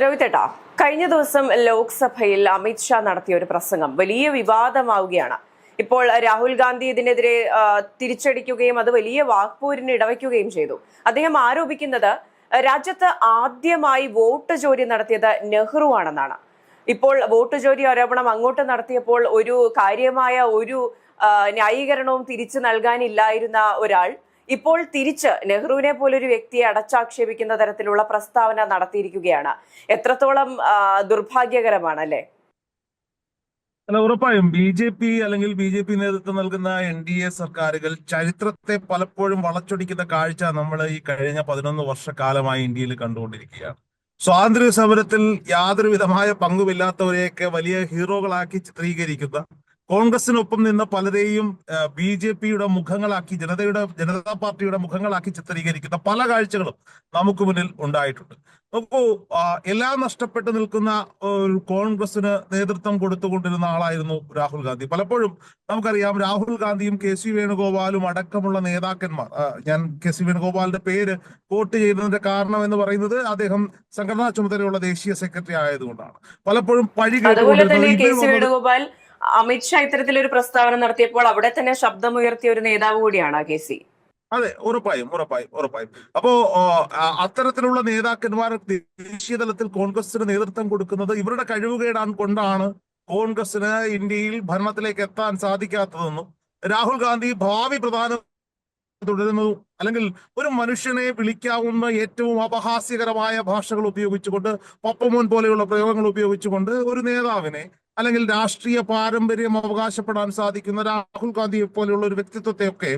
രോഹിത്തേട്ടാ കഴിഞ്ഞ ദിവസം ലോക്സഭയിൽ അമിത്ഷാ നടത്തിയ ഒരു പ്രസംഗം വലിയ വിവാദമാവുകയാണ്. ഇപ്പോൾ രാഹുൽ ഗാന്ധി ഇതിനെതിരെ തിരിച്ചടിക്കുകയും അത് വലിയ വാക്പൂരിന് ഇടവയ്ക്കുകയും ചെയ്തു. അദ്ദേഹം ആരോപിക്കുന്നത് രാജ്യത്ത് ആദ്യമായി വോട്ട് ചോരി നടത്തിയത് നെഹ്റു ആണെന്നാണ്. ഇപ്പോൾ വോട്ട് ചോരി ആരോപണം അങ്ങോട്ട് നടത്തിയപ്പോൾ ഒരു കാര്യമായ ഒരു ന്യായീകരണവും തിരിച്ചു നൽകാനില്ലായിരുന്ന ഒരാൾ ഇപ്പോൾ തിരിച്ച് നെഹ്റുവിനെ പോലൊരു വ്യക്തിയെ അടച്ചാക്ഷേപിക്കുന്ന തരത്തിലുള്ള പ്രസ്താവന നടത്തിയിരിക്കുകയാണ്. എത്രത്തോളം ദുർഭാഗ്യകരമാണ് അല്ലേ അല്ല ഉറപ്പായും ബി ജെ പി അല്ലെങ്കിൽ ബി ജെ പി നേതൃത്വം നൽകുന്ന എൻ ഡി എ സർക്കാരുകൾ ചരിത്രത്തെ പലപ്പോഴും വളച്ചൊടിക്കുന്ന കാഴ്ച നമ്മൾ ഈ കഴിഞ്ഞ പതിനൊന്ന് വർഷക്കാലമായി ഇന്ത്യയിൽ കണ്ടുകൊണ്ടിരിക്കുകയാണ്. സ്വാതന്ത്ര്യ സമരത്തിൽ യാതൊരു വിധമായ പങ്കുമില്ലാത്തവരെയൊക്കെ വലിയ ഹീറോകളാക്കി ചിത്രീകരിക്കുന്ന കോൺഗ്രസിനൊപ്പം നിന്ന് പലരെയും ബി ജെ പിയുടെ മുഖങ്ങളാക്കി ജനതയുടെ ജനതാ പാർട്ടിയുടെ മുഖങ്ങളാക്കി ചിത്രീകരിക്കുന്ന പല കാഴ്ചകളും നമുക്ക് മുന്നിൽ ഉണ്ടായിട്ടുണ്ട്. നോക്കൂ എല്ലാം നഷ്ടപ്പെട്ട് നിൽക്കുന്ന ഒരു കോൺഗ്രസിന് നേതൃത്വം കൊടുത്തുകൊണ്ടിരുന്ന ആളായിരുന്നു രാഹുൽ ഗാന്ധി. പലപ്പോഴും നമുക്കറിയാം രാഹുൽ ഗാന്ധിയും കെ സി വേണുഗോപാലും അടക്കമുള്ള നേതാക്കന്മാർ ഞാൻ കെ സി വേണുഗോപാലിന്റെ പേര് വോട്ട് ചെയ്യുന്നതിന്റെ കാരണം എന്ന് പറയുന്നത് അദ്ദേഹം സംഘടനാ ചുമതലയുള്ള ദേശീയ സെക്രട്ടറി ആയതുകൊണ്ടാണ്. പലപ്പോഴും പഴി കേട്ടുകൊണ്ടിരുന്നത് അമിത്ഷാ ഇത്തരത്തിലൊരു പ്രസ്താവന നടത്തിയപ്പോൾ അവിടെ തന്നെ ശബ്ദമുയർത്തിയ ഒരു നേതാവ് കൂടിയാണ് കെ സി. അതെ ഉറപ്പായും ഉറപ്പായും ഉറപ്പായും. അപ്പോ അത്തരത്തിലുള്ള നേതാക്കന്മാർ ദേശീയ തലത്തിൽ കോൺഗ്രസിന് നേതൃത്വം കൊടുക്കുന്നത് ഇവരുടെ കഴിവുകേടാൻ കൊണ്ടാണ് കോൺഗ്രസിന് ഇന്ത്യയിൽ ഭരണത്തിലേക്ക് എത്താൻ സാധിക്കാത്തതെന്നും രാഹുൽ ഗാന്ധി ഭാവി പ്രധാന തുടരുന്നു അല്ലെങ്കിൽ ഒരു മനുഷ്യനെ വിളിക്കാവുന്ന ഏറ്റവും അപഹാസ്യകരമായ ഭാഷകൾ ഉപയോഗിച്ചുകൊണ്ട് പപ്പമോൻ പോലെയുള്ള പ്രയോഗങ്ങൾ ഉപയോഗിച്ചുകൊണ്ട് ഒരു നേതാവിനെ അല്ലെങ്കിൽ രാഷ്ട്രീയ പാരമ്പര്യം അവകാശപ്പെടാൻ സാധിക്കുന്ന രാഹുൽ ഗാന്ധിയെ പോലെയുള്ള ഒരു വ്യക്തിത്വത്തെയൊക്കെ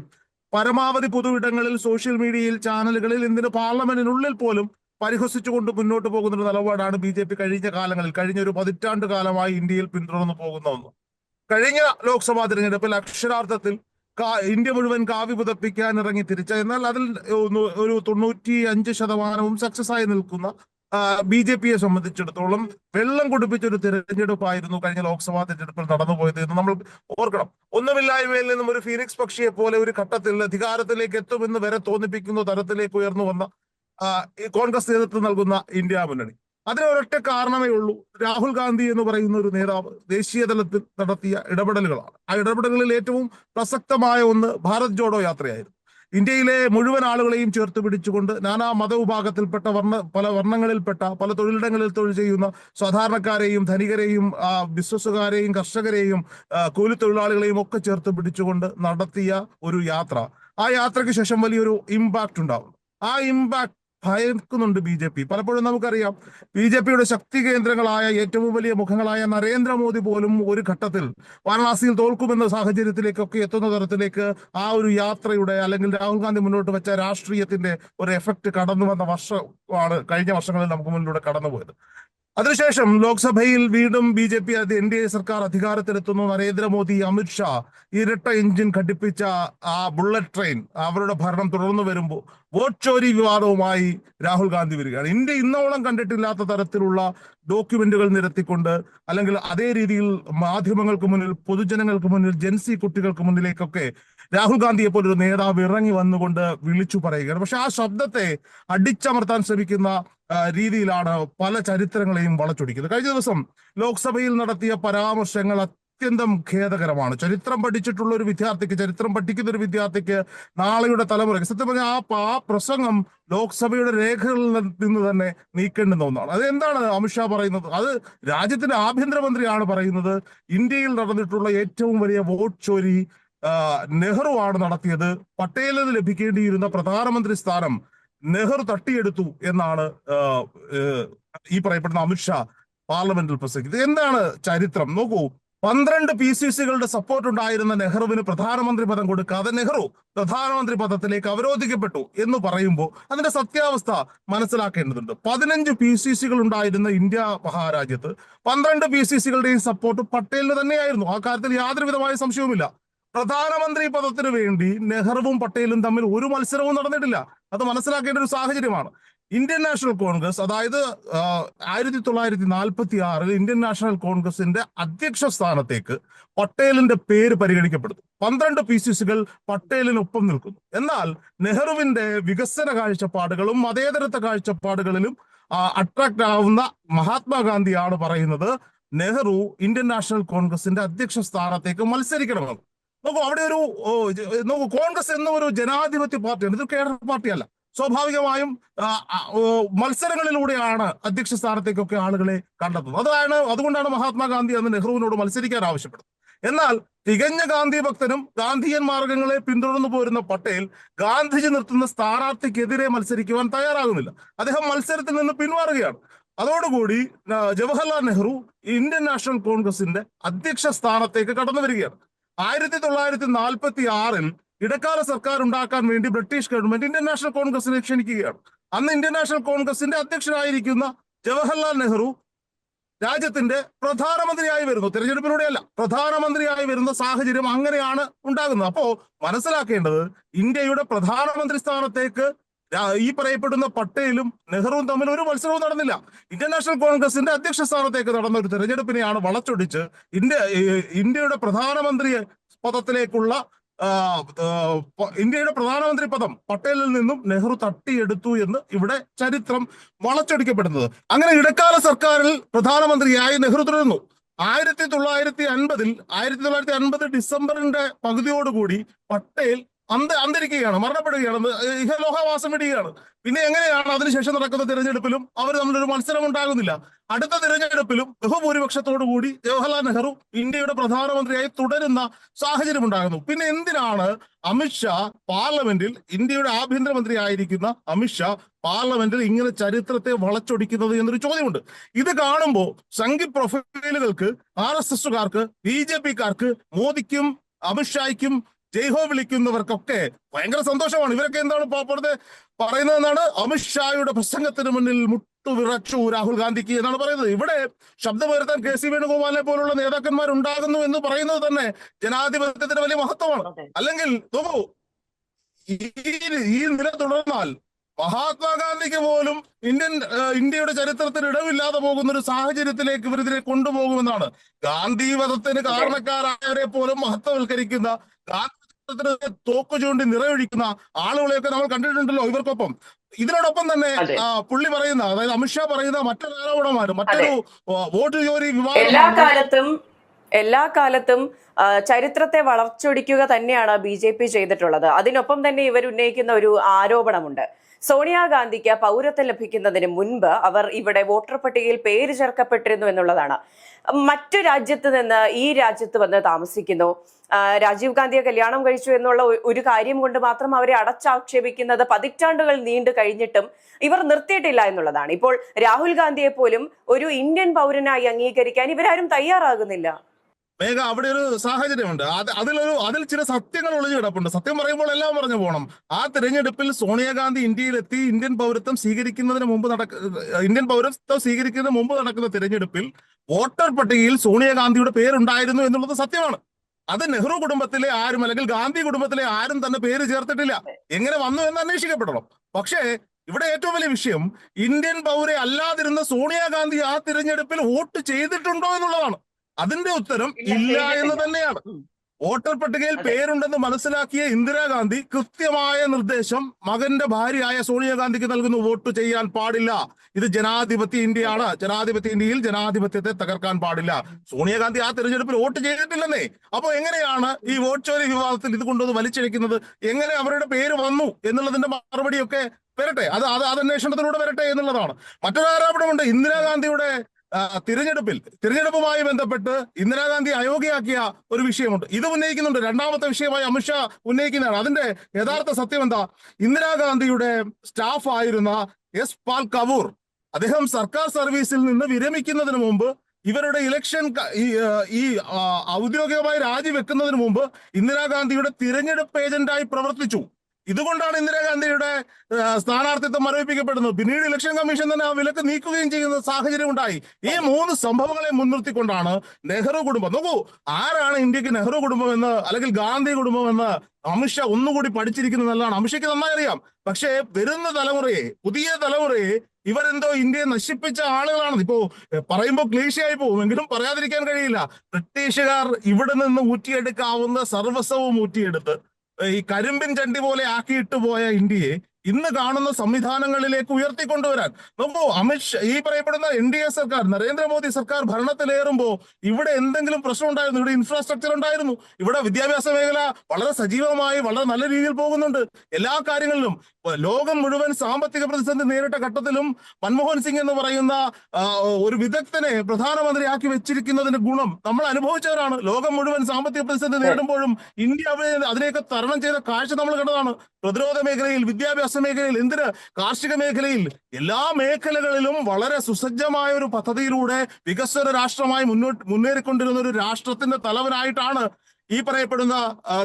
പരമാവധി പൊതുവിടങ്ങളിൽ സോഷ്യൽ മീഡിയയിൽ ചാനലുകളിൽ ഇന്ത്യൻ പാർലമെന്റിനുള്ളിൽ പോലും പരിഹസിച്ചുകൊണ്ട് മുന്നോട്ട് പോകുന്ന ഒരു നിലപാടാണ് ബി ജെ പി കഴിഞ്ഞ കാലങ്ങളിൽ കഴിഞ്ഞ ഒരു പതിറ്റാണ്ട് കാലമായി ഇന്ത്യയിൽ പിന്തുടർന്നു പോകുന്ന ഒന്ന്. കഴിഞ്ഞ ലോക്സഭാ തിരഞ്ഞെടുപ്പിൽ അക്ഷരാർത്ഥത്തിൽ ഇന്ത്യ മുഴുവൻ കാവ്യ പുതപ്പിക്കാൻ ഇറങ്ങി തിരിച്ച എന്നാൽ അതിൽ ഒരു തൊണ്ണൂറ്റി അഞ്ച് ശതമാനവും സക്സസ് ആയി നിൽക്കുന്ന ബി ജെ പിയെ സംബന്ധിച്ചിടത്തോളം വെള്ളം കുടിപ്പിച്ച ഒരു തിരഞ്ഞെടുപ്പായിരുന്നു കഴിഞ്ഞ ലോക്സഭാ തിരഞ്ഞെടുപ്പിൽ നടന്നുപോയത് എന്ന് നമ്മൾ ഓർക്കണം. ഒന്നുമില്ലായ്മയിൽ നിന്നും ഒരു ഫീനിക്സ് പക്ഷിയെ പോലെ ഒരു ഘട്ടത്തിൽ അധികാരത്തിലേക്ക് എത്തുമെന്ന് വരെ തോന്നിപ്പിക്കുന്ന തരത്തിലേക്ക് ഉയർന്നു വന്ന കോൺഗ്രസ് നേതൃത്വം നൽകുന്ന ഇന്ത്യ മുന്നണി. അതിന് ഒരൊറ്റ കാരണമേ ഉള്ളൂ. രാഹുൽ ഗാന്ധി എന്ന് പറയുന്ന ഒരു നേതാവ് ദേശീയ തലത്തിൽ നടത്തിയ ഇടപെടലുകളാണ്. ആ ഇടപെടലുകളിൽ ഏറ്റവും പ്രസക്തമായ ഒന്ന് ഭാരത് ജോഡോ യാത്രയായിരുന്നു. ഇന്ത്യയിലെ മുഴുവൻ ആളുകളെയും ചേർത്ത് പിടിച്ചുകൊണ്ട് നാനാ മതവിഭാഗത്തിൽപ്പെട്ട വർണ പല വർണങ്ങളിൽപ്പെട്ട പല തൊഴിലിടങ്ങളിൽ തൊഴിൽ ചെയ്യുന്ന സാധാരണക്കാരെയും ധനികരെയും ബിസിനസ്സുകാരെയും കർഷകരെയും കൂലിത്തൊഴിലാളികളെയും ഒക്കെ ചേർത്ത് പിടിച്ചുകൊണ്ട് നടത്തിയ ഒരു യാത്ര. ആ യാത്രയ്ക്ക് ശേഷം വലിയൊരു ഇമ്പാക്റ്റ് ഉണ്ടാവും ആ ഇമ്പാക്ട് ഭയക്കുന്നുണ്ട് ബി ജെ പി. പലപ്പോഴും നമുക്കറിയാം ബി ജെ പിയുടെ ശക്തി കേന്ദ്രങ്ങളായ ഏറ്റവും വലിയ മുഖങ്ങളായ നരേന്ദ്രമോദി പോലും ഒരു ഘട്ടത്തിൽ വാരണാസിയിൽ തോൽക്കുമെന്ന സാഹചര്യത്തിലേക്കൊക്കെ എത്തുന്ന തരത്തിലേക്ക് ആ ഒരു യാത്രയുടെ അല്ലെങ്കിൽ രാഹുൽ ഗാന്ധി മുന്നോട്ട് വെച്ച രാഷ്ട്രീയത്തിന്റെ ഒരു എഫക്ട് കടന്നു വന്ന വർഷമാണ് കഴിഞ്ഞ വർഷങ്ങളിൽ നമുക്ക് മുന്നിലൂടെ കടന്നുപോയത്. അതിനുശേഷം ലോക്സഭയിൽ വീണ്ടും B J P N D A സർക്കാർ അധികാരത്തിലെത്തുന്നു. നരേന്ദ്രമോദി അമിത്ഷാ ഇരട്ട എഞ്ചിൻ ഘടിപ്പിച്ച ആ ബുള്ളറ്റ് ട്രെയിൻ അവരുടെ ഭരണം തുടർന്നു വരുമ്പോൾ വോട്ട് ചോരി വിവാദവുമായി രാഹുൽ ഗാന്ധി വരികയാണ്. ഇന്ത്യ ഇന്നോളം കണ്ടിട്ടില്ലാത്ത തരത്തിലുള്ള ഡോക്യുമെന്റുകൾ നിരത്തിക്കൊണ്ട് അല്ലെങ്കിൽ അതേ രീതിയിൽ മാധ്യമങ്ങൾക്ക് മുന്നിൽ പൊതുജനങ്ങൾക്ക് മുന്നിൽ ജൻസി കുട്ടികൾക്ക് മുന്നിലേക്കൊക്കെ രാഹുൽ ഗാന്ധിയെ പോലൊരു നേതാവ് ഇറങ്ങി വന്നുകൊണ്ട് വിളിച്ചു പറയുകയാണ്. പക്ഷെ ആ ശബ്ദത്തെ അടിച്ചമർത്താൻ ശ്രമിക്കുന്ന രീതിയിലാണ് പല ചരിത്രങ്ങളെയും വളച്ചൊടിക്കുന്നത്. കഴിഞ്ഞ ദിവസം ലോക്സഭയിൽ നടത്തിയ പരാമർശങ്ങൾ അത്യന്തം ഖേദകരമാണ്. ചരിത്രം പഠിച്ചിട്ടുള്ള ഒരു വിദ്യാർത്ഥിക്ക് ചരിത്രം പഠിക്കുന്ന ഒരു വിദ്യാർത്ഥിക്ക് നാളെയുടെ തലമുറയ്ക്ക് സത്യം പറഞ്ഞാൽ ആ ആ പ്രസംഗം ലോക്സഭയുടെ രേഖകളിൽ നിന്ന് തന്നെ നീക്കേണ്ടുന്ന ഒന്നാണ്. അത് എന്താണ് അമിത്ഷാ പറയുന്നത്? അത് രാജ്യത്തിന്റെ ആഭ്യന്തരമന്ത്രിയാണ് പറയുന്നത്. ഇന്ത്യയിൽ നടന്നിട്ടുള്ള ഏറ്റവും വലിയ വോട്ട് ചോരി നെഹ്റു ആണ് നടത്തിയത്. പട്ടേലിന് ലഭിക്കേണ്ടിയിരുന്ന പ്രധാനമന്ത്രി സ്ഥാനം നെഹ്റു തട്ടിയെടുത്തു എന്നാണ് ഈ പറയപ്പെടുന്ന അമിത്ഷാ പാർലമെന്റിൽ പ്രസംഗിക്കുന്നത്. എന്താണ് ചരിത്രം? നോക്കൂ പന്ത്രണ്ട് പി സി സികളുടെ സപ്പോർട്ട് ഉണ്ടായിരുന്ന നെഹ്റുവിന് പ്രധാനമന്ത്രി പദം കൊടുക്കാതെ നെഹ്റു പ്രധാനമന്ത്രി പദത്തിലേക്ക് അവരോധിക്കപ്പെട്ടു എന്ന് പറയുമ്പോൾ അതിന്റെ സത്യാവസ്ഥ മനസ്സിലാക്കേണ്ടതുണ്ട്. പതിനഞ്ച് പി സി സികൾ ഉണ്ടായിരുന്ന ഇന്ത്യ മഹാരാജ്യത്ത് പന്ത്രണ്ട് പി സി സികളുടെയും സപ്പോർട്ട് പട്ടേലിന് തന്നെയായിരുന്നു. ആ കാര്യത്തിൽ യാതൊരു വിധമായ സംശയവുമില്ല. പ്രധാനമന്ത്രി പദത്തിന് വേണ്ടി നെഹ്റുവും പട്ടേലും തമ്മിൽ ഒരു മത്സരവും നടന്നിട്ടില്ല. അത് മനസ്സിലാക്കേണ്ട ഒരു സാഹചര്യമാണ്. ഇന്ത്യൻ നാഷണൽ കോൺഗ്രസ് അതായത് ആയിരത്തി തൊള്ളായിരത്തി നാൽപ്പത്തി ആറിൽ ഇന്ത്യൻ നാഷണൽ കോൺഗ്രസിന്റെ അധ്യക്ഷ സ്ഥാനത്തേക്ക് പട്ടേലിന്റെ പേര് പരിഗണിക്കപ്പെടുന്നു. പന്ത്രണ്ട് പി സി സികൾ പട്ടേലിനൊപ്പം നിൽക്കുന്നു. എന്നാൽ നെഹ്റുവിന്റെ വികസന കാഴ്ചപ്പാടുകളും മതേതരത്വ കാഴ്ചപ്പാടുകളിലും അട്രാക്ട് ആവുന്ന മഹാത്മാഗാന്ധിയാണ് പറയുന്നത് നെഹ്റു ഇന്ത്യൻ നാഷണൽ കോൺഗ്രസിന്റെ അധ്യക്ഷ സ്ഥാനത്തേക്ക് മത്സരിക്കണമെന്ന്. നോക്കൂ അവിടെ ഒരു നോക്കൂ കോൺഗ്രസ് എന്ന ഒരു ജനാധിപത്യ പാർട്ടിയാണ്. ഇത് കേരള പാർട്ടിയല്ല. സ്വാഭാവികമായും മത്സരങ്ങളിലൂടെയാണ് അധ്യക്ഷ സ്ഥാനത്തേക്കൊക്കെ ആളുകളെ കണ്ടെത്തുന്നത്. അതാണ് അതുകൊണ്ടാണ് മഹാത്മാഗാന്ധി അന്ന് നെഹ്റുവിനോട് മത്സരിക്കാൻ ആവശ്യപ്പെടുന്നത് എന്നാൽ തികഞ്ഞ ഗാന്ധി ഭക്തനും ഗാന്ധിയൻ മാർഗങ്ങളെ പിന്തുടർന്നു പോരുന്ന പട്ടേൽ ഗാന്ധിജി നിർത്തുന്ന സ്ഥാനാർത്ഥിക്കെതിരെ മത്സരിക്കുവാൻ തയ്യാറാകുന്നില്ല. അദ്ദേഹം മത്സരത്തിൽ നിന്ന് പിന്മാറുകയാണ് അതോടുകൂടി ജവഹർലാൽ നെഹ്റു ഇന്ത്യൻ നാഷണൽ കോൺഗ്രസിന്റെ അധ്യക്ഷ സ്ഥാനത്തേക്ക് കടന്നു വരികയാണ്. ആയിരത്തി തൊള്ളായിരത്തി നാൽപ്പത്തി ആറിൽ ഇടക്കാല സർക്കാർ ഉണ്ടാക്കാൻ വേണ്ടി ബ്രിട്ടീഷ് ഗവൺമെന്റ് ഇന്ത്യൻ നാഷണൽ കോൺഗ്രസിനെ ക്ഷണിക്കുകയാണ്. അന്ന് ഇന്ത്യൻ നാഷണൽ കോൺഗ്രസിന്റെ അധ്യക്ഷനായിരിക്കുന്ന ജവഹർലാൽ നെഹ്റു രാജ്യത്തിന്റെ പ്രധാനമന്ത്രിയായി വരുന്നു. തിരഞ്ഞെടുപ്പിലൂടെയല്ല പ്രധാനമന്ത്രിയായി വരുന്ന സാഹചര്യം അങ്ങനെയാണ് ഉണ്ടാകുന്നത്. അപ്പോ മനസ്സിലാക്കേണ്ടത് ഇന്ത്യയുടെ പ്രധാനമന്ത്രി സ്ഥാനത്തേക്ക് ഈ പറയപ്പെടുന്ന പട്ടേലും നെഹ്റുവും തമ്മിൽ ഒരു മത്സരവും നടന്നില്ല. ഇന്ത്യൻ നാഷണൽ കോൺഗ്രസിന്റെ അധ്യക്ഷ സ്ഥാനത്തേക്ക് നടന്ന ഒരു തെരഞ്ഞെടുപ്പിനെയാണ് വളച്ചൊടിച്ച് ഇന്ത്യ ഇന്ത്യയുടെ പ്രധാനമന്ത്രി പദത്തിലേക്കുള്ള ഇന്ത്യയുടെ പ്രധാനമന്ത്രി പദം പട്ടേലിൽ നിന്നും നെഹ്റു തട്ടിയെടുത്തു എന്ന് ഇവിടെ ചരിത്രം വളച്ചൊടിക്കപ്പെടുന്നത്. അങ്ങനെ ഇടക്കാല സർക്കാരിൽ പ്രധാനമന്ത്രിയായി നെഹ്റു തുടരുന്നു. ആയിരത്തി തൊള്ളായിരത്തി അൻപതിൽ ആയിരത്തി തൊള്ളായിരത്തി അൻപത് ഡിസംബറിന്റെ പകുതിയോടുകൂടി പട്ടേൽ അന്ത അന്തരിക്കുകയാണ് മരണപ്പെടുകയാണ് ഇഹലോഹവാസം വിടുകയാണ് പിന്നെ എങ്ങനെയാണ് അതിനുശേഷം നടക്കുന്ന തിരഞ്ഞെടുപ്പിലും അവർ തമ്മിലൊരു മത്സരം ഉണ്ടാകുന്നില്ല അടുത്ത തിരഞ്ഞെടുപ്പിലും ബഹുഭൂരിപക്ഷത്തോടു കൂടി ജവഹർലാൽ നെഹ്റു ഇന്ത്യയുടെ പ്രധാനമന്ത്രിയായി തുടരുന്ന സാഹചര്യം ഉണ്ടാകുന്നു പിന്നെ എന്തിനാണ് അമിത്ഷാ പാർലമെന്റിൽ ഇന്ത്യയുടെ ആഭ്യന്തരമന്ത്രി ആയിരിക്കുന്ന അമിത്ഷാ പാർലമെന്റിൽ ഇങ്ങനെ ചരിത്രത്തെ വളച്ചൊടിക്കുന്നത് എന്നൊരു ചോദ്യമുണ്ട്. ഇത് കാണുമ്പോൾ സംഘി പ്രൊഫൈലുകൾക്ക് ആർ എസ് എസുകാർക്ക് ബി ജെ പിക്കാർക്ക് മോദിക്കും അമിത്ഷായ്ക്കും ജയ്ഹോ വിളിക്കുന്നവർക്കൊക്കെ ഭയങ്കര സന്തോഷമാണ്. ഇവരൊക്കെ എന്താണ് പുറത്തെ പറയുന്നതെന്നാണ്? അമിത്ഷായുടെ പ്രസംഗത്തിന് മുന്നിൽ മുട്ടുവിറച്ചു രാഹുൽ ഗാന്ധിക്ക് എന്നാണ് പറയുന്നത്. ഇവിടെ ശബ്ദമുയർത്താൻ കെ സി വേണുഗോപാലിനെ പോലുള്ള നേതാക്കന്മാർ ഉണ്ടാകുന്നു എന്ന് പറയുന്നത് തന്നെ ജനാധിപത്യത്തിന്റെ വലിയ മഹത്വമാണ്. അല്ലെങ്കിൽ നോക്കൂ ഈ ഈ നില തുടർന്നാൽ മഹാത്മാഗാന്ധിക്ക് പോലും ഇന്ത്യൻ ഇന്ത്യയുടെ ചരിത്രത്തിൽ ഇടവില്ലാതെ പോകുന്ന ഒരു സാഹചര്യത്തിലേക്ക് ഇവരിതിനെ ഇതിനെ കൊണ്ടുപോകുമെന്നാണ്. ഗാന്ധി വധത്തിന് കാരണക്കാരായവരെ പോലും മഹത്വവൽക്കരിക്കുന്ന ഗാന്ധി തോക്ക് ചൂണ്ടി നിറയൊഴിക്കുന്ന ആളുകളെയൊക്കെ നമ്മൾ കണ്ടിട്ടുണ്ടല്ലോ ഇവർക്കൊപ്പം. ഇതിനോടൊപ്പം തന്നെ പുള്ളി പറയുന്ന അതായത് അമിത്ഷാ പറയുന്ന മറ്റൊരു ആരോപണമാണ് മറ്റൊരു വോട്ട് വോട്ട് ചോരി എല്ലാ കാലത്തും എല്ലാ കാലത്തും ചരിത്രത്തെ വളർച്ചൊടിക്കുക തന്നെയാണ് ബി ജെ പി ചെയ്തിട്ടുള്ളത്. അതിനൊപ്പം തന്നെ ഇവർ ഉന്നയിക്കുന്ന ഒരു ആരോപണമുണ്ട്. സോണിയാഗാന്ധിക്ക് പൗരത്വം ലഭിക്കുന്നതിന് മുൻപ് അവർ ഇവിടെ വോട്ടർ പട്ടികയിൽ പേര് ചേർക്കപ്പെട്ടിരുന്നു എന്നുള്ളതാണ്. മറ്റു രാജ്യത്ത് നിന്ന് ഈ രാജ്യത്ത് വന്ന് താമസിക്കുന്നു. രാജീവ് ഗാന്ധിയെ കല്യാണം കഴിച്ചു എന്നുള്ള ഒരു കാര്യം കൊണ്ട് മാത്രം അവരെ അടച്ചാക്ഷേപിക്കുന്നത് പതിറ്റാണ്ടുകൾ നീണ്ടു കഴിഞ്ഞിട്ടും ഇവർ നിർത്തിയിട്ടില്ല എന്നുള്ളതാണ്. ഇപ്പോൾ രാഹുൽ ഗാന്ധിയെ പോലും ഒരു ഇന്ത്യൻ പൗരനായി അംഗീകരിക്കാൻ ഇവരാരും തയ്യാറാകുന്നില്ല. മേഘ അവിടെ ഒരു സാഹചര്യമുണ്ട്. അത് അതിലൊരു അതിൽ ചില സത്യങ്ങൾ ഒളിഞ്ഞു കിടപ്പുണ്ട്. സത്യം പറയുമ്പോൾ എല്ലാം പറഞ്ഞു പോകണം ആ തിരഞ്ഞെടുപ്പിൽ സോണിയാഗാന്ധി ഇന്ത്യയിലെത്തി ഇന്ത്യൻ പൗരത്വം സ്വീകരിക്കുന്നതിന് മുമ്പ് നടക്ക ഇന്ത്യൻ പൗരത്വം സ്വീകരിക്കുന്നതിന് മുമ്പ് നടക്കുന്ന തിരഞ്ഞെടുപ്പിൽ വോട്ടർ പട്ടികയിൽ സോണിയാഗാന്ധിയുടെ പേരുണ്ടായിരുന്നു എന്നുള്ളത് സത്യമാണ്. അത് നെഹ്റു കുടുംബത്തിലെ ആരും അല്ലെങ്കിൽ ഗാന്ധി കുടുംബത്തിലെ ആരും തന്നെ പേര് ചേർത്തിട്ടില്ല. എങ്ങനെ വന്നു എന്ന് അന്വേഷിക്കപ്പെടണം. പക്ഷേ ഇവിടെ ഏറ്റവും വലിയ വിഷയം ഇന്ത്യൻ പൗരെ അല്ലാതിരുന്ന സോണിയാഗാന്ധി ആ തിരഞ്ഞെടുപ്പിൽ വോട്ട് ചെയ്തിട്ടുണ്ടോ എന്നുള്ളതാണ്. അതിന്റെ ഉത്തരം ഇല്ല, എന്ന് തന്നെയാണ്. വോട്ടർ പട്ടികയിൽ പേരുണ്ടെന്ന് മനസ്സിലാക്കിയ ഇന്ദിരാഗാന്ധി കൃത്യമായ നിർദ്ദേശം മകന്റെ ഭാര്യയായ സോണിയാഗാന്ധിക്ക് നൽകുന്നു വോട്ട് ചെയ്യാൻ പാടില്ല. ഇത് ജനാധിപത്യ ഇന്ത്യയാണ്. ജനാധിപത്യ ഇന്ത്യയിൽ ജനാധിപത്യത്തെ തകർക്കാൻ പാടില്ല. സോണിയാഗാന്ധി ആ തെരഞ്ഞെടുപ്പിൽ വോട്ട് ചെയ്തിട്ടില്ലെന്നേ. അപ്പൊ എങ്ങനെയാണ് ഈ വോട്ട് ചോരി വിവാദത്തിൽ ഇത് കൊണ്ടുവന്ന് വലിച്ചിഴക്കുന്നത് എങ്ങനെ അവരുടെ പേര് വന്നു എന്നുള്ളതിന്റെ മറുപടിയൊക്കെ വരട്ടെ. അത് അത് അന്വേഷണത്തിലൂടെ വരട്ടെ എന്നുള്ളതാണ്. മറ്റൊരു ആരോപണമുണ്ട് ഇന്ദിരാഗാന്ധിയുടെ തിരഞ്ഞെടുപ്പിൽ തിരഞ്ഞെടുപ്പുമായി ബന്ധപ്പെട്ട് ഇന്ദിരാഗാന്ധി അയോഗ്യയാക്കിയ ഒരു വിഷയമുണ്ട്. ഇത് ഉന്നയിക്കുന്നുണ്ട്. രണ്ടാമത്തെ വിഷയമായി അമിത്ഷാ ഉന്നയിക്കുന്നതാണ്. അതിന്റെ യഥാർത്ഥ സത്യം എന്താ ഇന്ദിരാഗാന്ധിയുടെ സ്റ്റാഫ് ആയിരുന്ന എസ് പാൽ കവൂർ അദ്ദേഹം സർക്കാർ സർവീസിൽ നിന്ന് വിരമിക്കുന്നതിന് മുമ്പ് ഇവരുടെ ഇലക്ഷൻ ഈ ഔദ്യോഗികമായി രാജിവെക്കുന്നതിന് മുമ്പ് ഇന്ദിരാഗാന്ധിയുടെ തിരഞ്ഞെടുപ്പ് ഏജന്റായി പ്രവർത്തിച്ചു. ഇതുകൊണ്ടാണ് ഇന്ദിരാഗാന്ധിയുടെ സ്ഥാനാർത്ഥിത്വം മരവിപ്പിക്കപ്പെടുന്നത്. പിന്നീട് ഇലക്ഷൻ കമ്മീഷൻ തന്നെ ആ വിലക്ക് നീക്കുകയും ചെയ്യുന്ന സാഹചര്യം ഉണ്ടായി. ഈ മൂന്ന് സംഭവങ്ങളെ മുൻനിർത്തിക്കൊണ്ടാണ് നെഹ്റു കുടുംബം. നോക്കൂ ആരാണ് ഇന്ത്യയ്ക്ക് നെഹ്റു കുടുംബം എന്ന് അല്ലെങ്കിൽ ഗാന്ധി കുടുംബം എന്ന് അമിത്ഷാ ഒന്നുകൂടി പഠിച്ചിരിക്കുന്നത് നല്ലതാണ്. അമിത്ഷയ്ക്ക് നന്നായി അറിയാം. പക്ഷേ വരുന്ന തലമുറയെ പുതിയ തലമുറയെ ഇവരെന്തോ ഇന്ത്യയെ നശിപ്പിച്ച ആളുകളാണ്. ഇപ്പോ പറയുമ്പോൾ ക്ലീശയായി പോകും. എങ്കിലും പറയാതിരിക്കാൻ കഴിയില്ല. ബ്രിട്ടീഷുകാർ ഇവിടെ നിന്ന് ഊറ്റിയെടുക്കാവുന്ന സർവസ്വവും ഊറ്റിയെടുത്ത് ഈ കരിമ്പിൻ ചണ്ടി പോലെ ആക്കിയിട്ട് പോയ ഇന്ത്യയെ ഇന്ന് കാണുന്ന സംവിധാനങ്ങളിലേക്ക് ഉയർത്തിക്കൊണ്ടുവരാൻ. നോക്കൂ അമിത്ഷാ ഈ പറയപ്പെടുന്ന എൻ ഡി എ സർക്കാർ നരേന്ദ്രമോദി സർക്കാർ ഭരണത്തിലേറുമ്പോ ഇവിടെ എന്തെങ്കിലും പ്രശ്നം ഉണ്ടായിരുന്നു ഇവിടെ ഇൻഫ്രാസ്ട്രക്ചർ ഉണ്ടായിരുന്നു. ഇവിടെ വിദ്യാഭ്യാസ മേഖല വളരെ സജീവമായി വളരെ നല്ല രീതിയിൽ പോകുന്നുണ്ട്. എല്ലാ കാര്യങ്ങളിലും ലോകം മുഴുവൻ സാമ്പത്തിക പ്രതിസന്ധി നേരിട്ട ഘട്ടത്തിലും മൻമോഹൻ സിംഗ് എന്ന് പറയുന്ന ഒരു വിദഗ്ധനെ പ്രധാനമന്ത്രിയാക്കി വെച്ചിരിക്കുന്നതിന്റെ ഗുണം നമ്മൾ അനുഭവിച്ചവരാണ്. ലോകം മുഴുവൻ സാമ്പത്തിക പ്രതിസന്ധി നേരിടുമ്പോഴും ഇന്ത്യ അതിനെയൊക്കെ തരണം ചെയ്ത കാഴ്ച നമ്മൾ കണ്ടതാണ്. പ്രതിരോധ മേഖലയിൽ വിദ്യാഭ്യാസ മേഖലയിൽ എന്തിന്? കാർഷിക മേഖലയിൽ എല്ലാ മേഖലകളിലും വളരെ സുസജ്ജമായ ഒരു പദ്ധതിയിലൂടെ വികസന രാഷ്ട്രമായി മുന്നോട്ട് മുന്നേറിക്കൊണ്ടിരുന്ന ഒരു രാഷ്ട്രത്തിന്റെ തലവനായിട്ടാണ് ഈ പറയപ്പെടുന്ന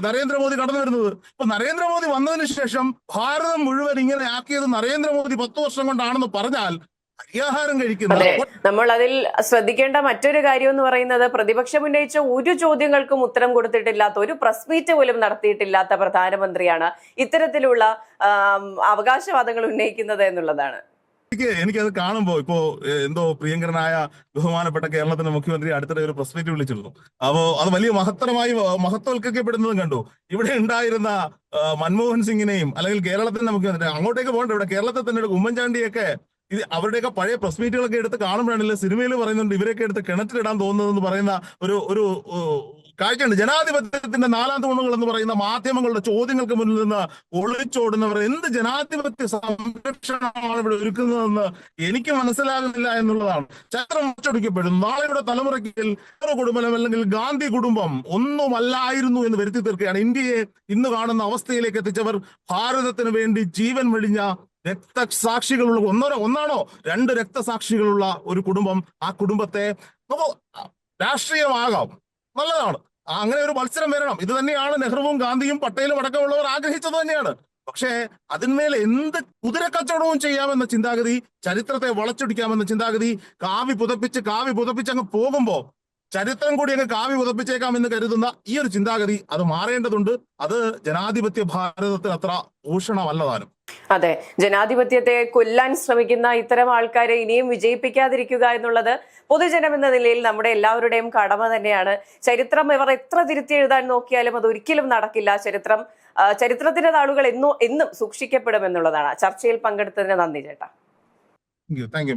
നരേന്ദ്രമോദി കടന്നു വരുന്നത്. ഇപ്പൊ നരേന്ദ്രമോദി വന്നതിന് ശേഷം ഭാരതം മുഴുവൻ ഇങ്ങനെ ആക്കിയത് നരേന്ദ്രമോദി പത്ത് വർഷം കൊണ്ടാണെന്ന് പറഞ്ഞാൽ അരിയാഹാരം അതെ. നമ്മൾ അതിൽ ശ്രദ്ധിക്കേണ്ട മറ്റൊരു കാര്യം എന്ന് പറയുന്നത് പ്രതിപക്ഷം ഉന്നയിച്ച ഒരു ചോദ്യങ്ങൾക്കും ഉത്തരം കൊടുത്തിട്ടില്ലാത്ത ഒരു പ്രസ് മീറ്റ് പോലും നടത്തിയിട്ടില്ലാത്ത പ്രധാനമന്ത്രിയാണ് ഇത്തരത്തിലുള്ള അവകാശവാദങ്ങൾ ഉന്നയിക്കുന്നത് എന്നുള്ളതാണ്. എനിക്ക് എനിക്കത് കാണുമ്പോ ഇപ്പോ എന്തോ പ്രിയങ്കരനായ ബഹുമാനപ്പെട്ട കേരളത്തിന്റെ മുഖ്യമന്ത്രി അടുത്തിടെ ഒരു പ്രസ് മീറ്റ് വിളിച്ചിരുന്നു. അപ്പോ അത് വലിയ മഹത്തരമായി മഹത്വൽക്കരിക്കപ്പെടുന്നതും കണ്ടു. ഇവിടെ ഉണ്ടായിരുന്ന മൻമോഹൻ സിംഗിനെയും അല്ലെങ്കിൽ കേരളത്തിന്റെ മുഖ്യമന്ത്രി അങ്ങോട്ടേക്ക് പോകണ്ട ഇവിടെ കേരളത്തിൽ തന്നെ ഒരു ഉമ്മൻചാണ്ടിയൊക്കെ ഇത് അവരുടെയൊക്കെ പഴയ പ്രസ് മീറ്റുകളൊക്കെ എടുത്ത് കാണുമ്പോഴാണല്ലോ സിനിമയിൽ പറയുന്നുണ്ട് ഇവരൊക്കെ എടുത്ത് കിണറ്റിലിടാൻ തോന്നുന്നതെന്ന് പറയുന്ന ഒരു ഒരു കാഴ്ചയുണ്ട്. ജനാധിപത്യത്തിന്റെ നാലാം തൂണുകൾ എന്ന് പറയുന്ന മാധ്യമങ്ങളുടെ ചോദ്യങ്ങൾക്ക് മുന്നിൽ നിന്ന് ഒളിച്ചോടുന്നവർ എന്ത് ജനാധിപത്യ സംരക്ഷണമാണ് ഇവിടെ ഒരുക്കുന്നതെന്ന് എനിക്ക് മനസ്സിലാകുന്നില്ല എന്നുള്ളതാണ്. ചരിത്രം മുച്ചൊടിക്കപ്പെടുന്നു നാളെയുടെ തലമുറയ്ക്ക് നെഹ്റു കുടുംബം അല്ലെങ്കിൽ ഗാന്ധി കുടുംബം ഒന്നുമല്ലായിരുന്നു എന്ന് വരുത്തി തീർക്കുകയാണ്. ഇന്ത്യയെ ഇന്ന് കാണുന്ന അവസ്ഥയിലേക്ക് എത്തിച്ചവർ ഭാരതത്തിന് വേണ്ടി ജീവൻ വെടിഞ്ഞ രക്തസാക്ഷികളുള്ള ഒന്നോ ഒന്നാണോ? രണ്ട് രക്തസാക്ഷികളുള്ള ഒരു കുടുംബം ആ കുടുംബത്തെ നമുക്ക് രാഷ്ട്രീയമാകാം. നല്ലതാണ്. അങ്ങനെ ഒരു മത്സരം വരണം. ഇത് തന്നെയാണ് നെഹ്റുവും ഗാന്ധിയും പട്ടേലും അടക്കമുള്ളവർ ആഗ്രഹിച്ചത് തന്നെയാണ്. പക്ഷേ അതിന്മേൽ എന്ത് കുതിരക്കച്ചവടവും ചെയ്യാമെന്ന ചിന്താഗതി ചരിത്രത്തെ വളച്ചൊടിക്കാമെന്ന ചിന്താഗതി കാവി പുതപ്പിച്ച് കാവി പുതപ്പിച്ച് അങ്ങ് പോകുമ്പോൾ ചരിത്രം കൂടി അങ്ങ് കാവി പുതപ്പിച്ചേക്കാം എന്ന് കരുതുന്ന ഈ ഒരു ചിന്താഗതി അത് മാറേണ്ടതുണ്ട്. അത് ജനാധിപത്യ ഭാരതത്തിന് അത്ര ഭൂഷണമല്ലതാനും അതെ ജനാധിപത്യത്തെ കൊല്ലാൻ ശ്രമിക്കുന്ന ഇത്തരം ആൾക്കാരെ ഇനിയും വിജയിപ്പിക്കാതിരിക്കുക എന്നുള്ളത് പൊതുജനം എന്ന നിലയിൽ നമ്മുടെ എല്ലാവരുടെയും കടമ തന്നെയാണ്. ചരിത്രം ഇവർ എത്ര തിരുത്തി എഴുതാൻ നോക്കിയാലും അത് ഒരിക്കലും നടക്കില്ല. ചരിത്രം ചരിത്രത്തിന്റെ താളുകൾ എന്നും എന്നും സൂക്ഷിക്കപ്പെടും എന്നുള്ളതാണ് ചർച്ചയിൽ പങ്കെടുത്തതിന് നന്ദി ചേട്ടാ. Thank you